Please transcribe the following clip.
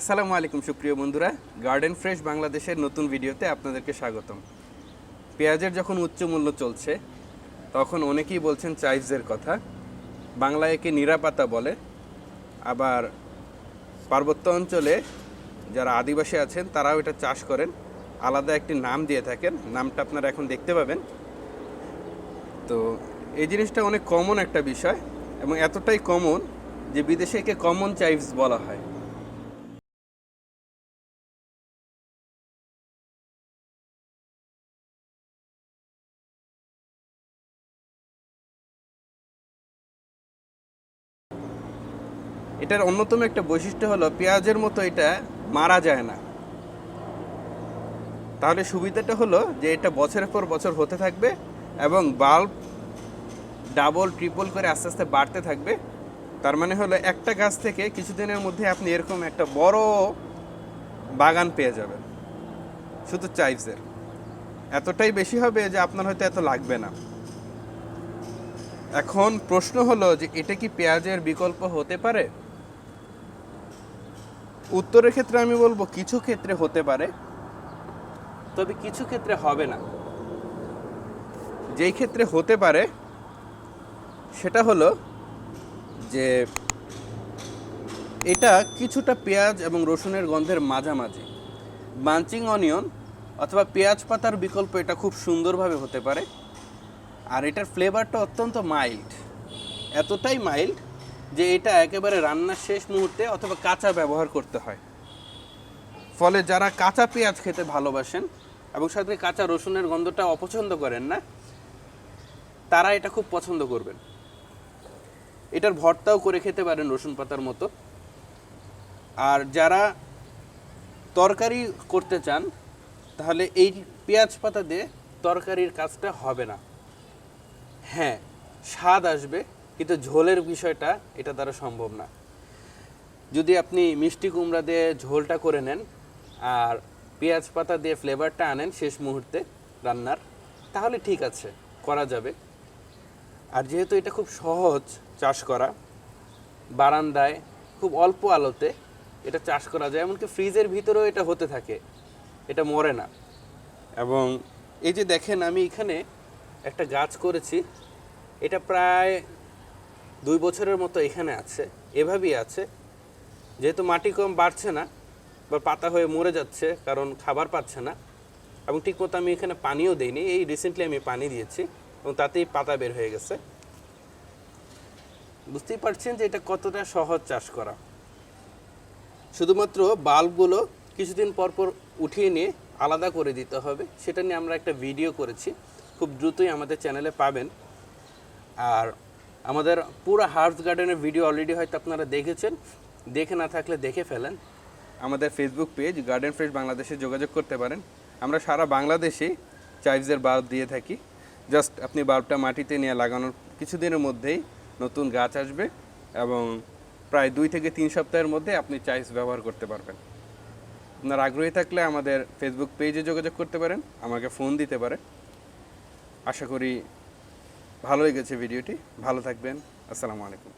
আসসালামু আলাইকুম, সুপ্রিয় বন্ধুরা। গার্ডেন ফ্রেশ বাংলাদেশের নতুন ভিডিওতে আপনাদেরকে স্বাগতম। পেঁয়াজের যখন উচ্চ মূল্য চলছে, তখন অনেকেই বলছেন চাইভসের কথা। বাংলায় একে নিরাপাতা বলে। আবার পার্বত্য অঞ্চলে যারা আদিবাসী আছেন, তারাও এটা চাষ করেন। আলাদা একটি নাম দিয়ে থাকেন। নামটা আপনারা এখন দেখতে পাবেন। তো, এই জিনিসটা অনেক কমন একটা বিষয় এবং এতটাই কমন যে বিদেশে একে কমন চাইভস বলা হয়। এটার অন্যতম একটা বৈশিষ্ট্য হলো, পেঁয়াজের মতো এটা মারা যায় না। তাহলে সুবিধাটা হলো যে এটা বছরের পর বছর হতে থাকবে এবং বাল্ব ডাবল ট্রিপল করে আস্তে আস্তে বাড়তে থাকবে। তার মানে হলো, একটা গাছ থেকে কিছুদিনের মধ্যে আপনি এরকম একটা বড় বাগান পেয়ে যাবেন, শুধু চাইভসের এতটাই বেশি হবে যে আপনার হয়তো এত লাগবে না। এখন প্রশ্ন হলো যে এটা কি পেঁয়াজের বিকল্প হতে পারে? উত্তরের ক্ষেত্রে আমি বলব কিছু ক্ষেত্রে হতে পারে, তবে কিছু ক্ষেত্রে হবে না। যেই ক্ষেত্রে হতে পারে, সেটা হলো যে এটা কিছুটা পেঁয়াজ এবং রসুনের গন্ধের মাঝামাঝি। বাঞ্চিং অনিয়ন অথবা পেঁয়াজ পাতার বিকল্প এটা খুব সুন্দরভাবে হতে পারে। আর এটার ফ্লেভারটা অত্যন্ত মাইল্ড এতটাই মাইল্ড যে এটা একেবারে রান্নার শেষ মুহূর্তে অথবা কাঁচা ব্যবহার করতে হয়। ফলে যারা কাঁচা পেঁয়াজ খেতে ভালোবাসেন এবং সাথে কাঁচা রসুনের গন্ধটা অপছন্দ করেন না, তারা এটা খুব পছন্দ করবেন। এটার ভর্তাও করে খেতে পারেন রসুন পাতার মতো। আর যারা তরকারি করতে চান, তাহলে এই পেঁয়াজ পাতা দিয়ে তরকারির কাজটা হবে না। হ্যাঁ স্বাদ আসবে। কিন্তু ঝোলের বিষয়টা এটা দ্বারা সম্ভব না। যদি আপনি মিষ্টি কুমড়া দিয়ে ঝোলটা করে নেন আর পেঁয়াজ পাতা দিয়ে ফ্লেভারটা আনেন শেষ মুহূর্তে রান্নার, তাহলে ঠিক আছে, করা যাবে। আর যেহেতু এটা খুব সহজ চাষ করা, বারান্দায় খুব অল্প আলোতে এটা চাষ করা যায়, এমনকি ফ্রিজের ভিতরেও এটা হতে থাকে, এটা মরে না। এবং এই যে দেখেন আমি এখানে একটা গাছ করেছি, এটা প্রায় দুই বছরের মতো এখানে আছে, এভাবেই আছে। যেহেতু মাটি কম বাড়ছে না বা পাতা হয়ে মরে যাচ্ছে, কারণ খাবার পাচ্ছে না, এবং ঠিকমতো আমি এখানে পানিও দিইনি, এই রিসেন্টলি আমি পানি দিয়েছি এবং তাতেই পাতা বের হয়ে গেছে। বুঝতেই পারছেন যে এটা কতটা সহজ চাষ করা। শুধুমাত্র বাল্বগুলো কিছুদিন পর পর উঠিয়ে নিয়ে আলাদা করে দিতে হবে, সেটা নিয়ে আমরা একটা ভিডিও করেছি। খুব দ্রুতই আমাদের চ্যানেলে পাবেন। আর আমাদের পুরো হার্স গার্ডেনের ভিডিও অলরেডি হয়তো আপনারা দেখেছেন। দেখে না থাকলে দেখে ফেলেন। আমাদের ফেসবুক পেজ গার্ডেন ফ্রেশ বাংলাদেশে যোগাযোগ করতে পারেন। আমরা সারা বাংলাদেশে চাইভসের বাল্ব দিয়ে থাকি। জাস্ট আপনি বাল্বটা মাটিতে নিয়ে লাগানোর কিছুদিনের মধ্যেই নতুন গাছ আসবে এবং প্রায় দুই থেকে তিন সপ্তাহের মধ্যে আপনি চাইস ব্যবহার করতে পারবেন। আপনার আগ্রহী থাকলে আমাদের ফেসবুক পেজে যোগাযোগ করতে পারেন। আমাকে ফোন দিতে পারেন। আশা করি ভালো লেগেছে ভিডিওটি ভালো থাকবেন আসসালামু আলাইকুম।